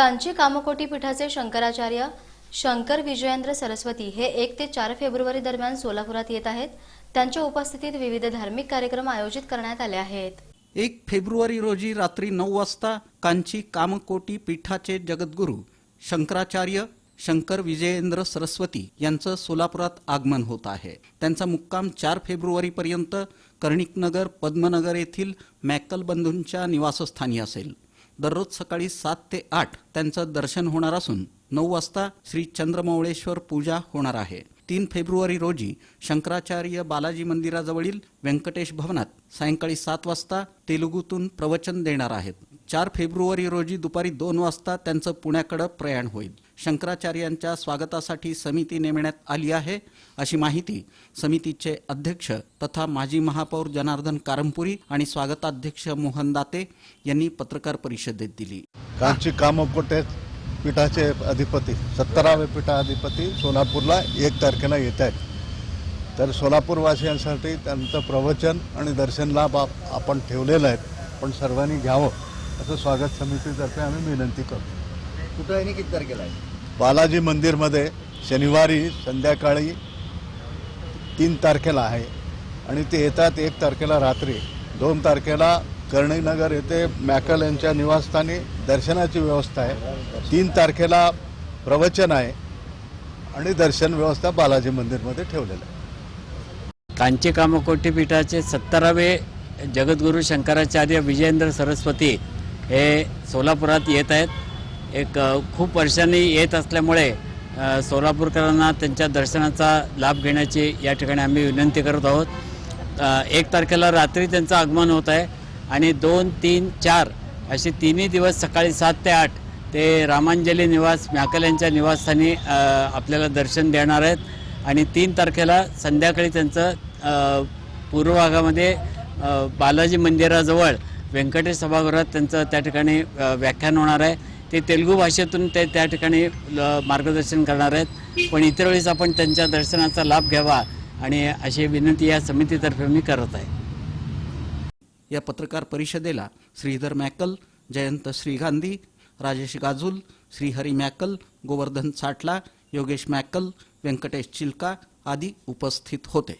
कांची कामकोटी पीठाचे शंकराचार्य शंकर विजयेंद्र सरस्वती हे एक ते चार फेब्रुवारी दरम्यान सोलापुरात येत आहेत. त्यांच्या उपस्थितीत विविध धार्मिक कार्यक्रम आयोजित करण्यात आले आहेत. एक फेब्रुवारी रोजी रात्री नऊ वाजता कांची कामकोटी पीठाचे जगद्गुरू शंकराचार्य शंकर विजयेंद्र सरस्वती यांचं सोलापुरात आगमन होत आहे. त्यांचा मुक्काम चार फेब्रुवारीपर्यंत कर्णिकनगर पद्मनगर येथील मॅकल बंधूंच्या निवासस्थानी असेल. दररोज सकाळी सात ते आठ त्यांचं दर्शन होणार असून नऊ वाजता श्री चंद्रमौळेश्वर पूजा होणार आहे. तीन फेब्रुवारी रोजी शंकराचार्य बालाजी मंदिराजवळील व्यंकटेश भवनात सायंकाळी सात वाजता तेलुगूतून प्रवचन देणार आहेत. चार फेब्रुवारी रोजी दुपारी दोन वाजता त्यांचं पुण्याकडे प्रयाण होईल. शंकराचार्यांच्या स्वागतासाठी समिती नेमण्यात आली आहे. अशी माहिती समितीचे अध्यक्ष तथा माजी महापौर जनार्दन कारंपुरी आणि स्वागताध्यक्ष मोहन दाते यांनी पत्रकार परिषदेत दिली. कांची कामकोटे पीठाचे अधिपती सत्तरावे पीठाधिपती सोलापूरला एक तारखेला येत आहेत. तर सोलापूरवासियांसाठी त्यांचं प्रवचन आणि दर्शन लाभ आपण ठेवलेलं आहे पण सर्वांनी घ्यावं. असं स्वागत समितीतर्फे आम्ही विनंती करतो. कुठं आहे आणि किती तारखेला आहे? बालाजी मंदिरमध्ये शनिवारी संध्याकाळी तीन तारखेला आहे. आणि ते येतात एक तारखेला रात्री. दोन तारखेला कर्णीनगर येथे मॅकल यांच्या निवासस्थानी दर्शनाची व्यवस्था आहे. तीन तारखेला प्रवचन आहे. आणि दर्शन व्यवस्था बालाजी मंदिरमध्ये ठेवलेलं आहे. कांची कामकोटी पीठाचे सत्तरावे जगद्गुरू शंकराचार्य विजयेंद्र सरस्वती हे सोलापुरात येत आहेत. एक खूप वर्षांनी येत असल्यामुळे सोलापूरकरांना त्यांच्या दर्शनाचा लाभ घेण्याची या ठिकाणी आम्ही विनंती करत आहोत. एक तारखेला रात्री त्यांचं आगमन होत आहे आणि दोन तीन चार असे तिन्ही दिवस सकाळी सात ते आठ ते रामांजली निवास म्याकल यांच्या निवासस्थानी आपल्याला दर्शन देणार आहेत. आणि तीन तारखेला संध्याकाळी त्यांचं पूर्व भागामध्ये बालाजी मंदिराजवळ व्यंकटेश सभागृहात त्यांचं त्या ठिकाणी व्याख्यान होणार आहे. ते तेलुगू भाषेतून ते त्या ठिकाणी मार्गदर्शन करणार आहेत. पण इतर वेळेस आपण त्यांच्या दर्शनाचा लाभ घ्यावा आणि अशी विनंती या समितीतर्फे मी करत आहे. या पत्रकार परिषदेला श्रीधर मॅकल जयंत श्रीगांधी राजेश गाजूल श्रीहरी मॅकल गोवर्धन साटला योगेश मॅकल व्यंकटेश चिलका आदी उपस्थित होते.